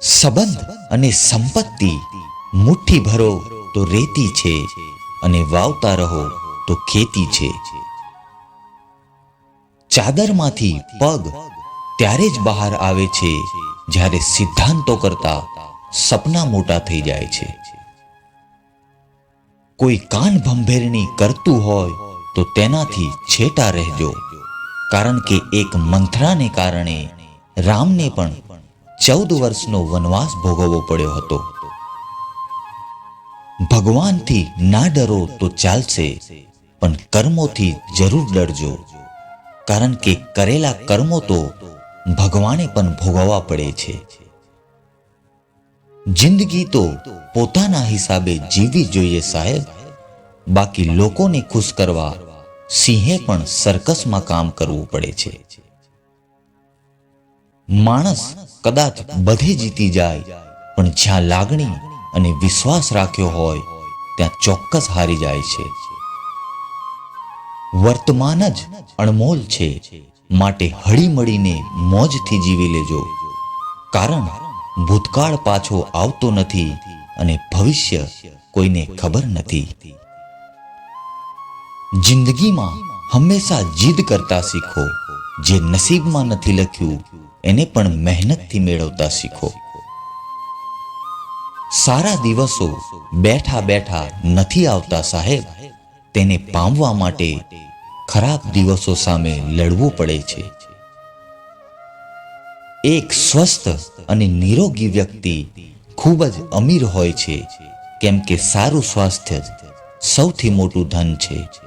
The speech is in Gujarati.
સંબંધ અને સંપત્તિ મુઠ્ઠી ભરો તો રેતી છે અને વાવતા રહો તો ખેતી છે. ચાદરમાંથી પગ ત્યારે જ બહાર આવે છે જ્યારે સિદ્ધાંતો કરતા સપના મોટા થઈ જાય છે. કોઈ કાન ભંભેરણી કરતું હોય તો તેનાથી છેટા રહેજો, કારણ કે એક મંથરાને કારણે રામને પણ ચૌદ વર્ષનો વનવાસ ભોગવવો પડ્યો હતો. ભગવાનથી ના ડરો તો ચાલશે, પણ કર્મોથી જરૂર ડરજો. કારણ કે કરેલા કર્મો તો ભગવાને પણ ભોગવવા પડે છે. જિંદગી તો પોતાના હિસાબે જીવવી જોઈએ સાહેબ. બાકી લોકોને ખુશ કરવા સિંહે પણ સર્કસમાં કામ કરવું પડે છે. માણસ કદાચ બધે જીતી જાય, પણ જ્યાં લાગણી અને વિશ્વાસ રાખ્યો હોય, ત્યાં ચોક્કસ હારી જાય છે. વર્તમાન જ અણમોલ છે. માટે હળીમળીને મોજથી જીવી લેજો. કારણ ભૂતકાળ પાછો આવતો નથી અને ભવિષ્ય કોઈને ખબર નથી. જિંદગીમાં હંમેશા જીદ કરતા શીખો, જે નસીબમાં નથી લખ્યું. એને પણ મહેનતથી મેળવતા શીખો. સારા દિવસો બેઠા બેઠા નથી આવતા સાહેબ. તેને પામવા માટે ખરાબ દિવસો સામે લડવું પડે છે. એક સ્વસ્થ અને નિરોગી વ્યક્તિ ખૂબ જ અમીર હોય છે, કેમ કે સારું સ્વાસ્થ્ય સૌથી મોટું ધન છે.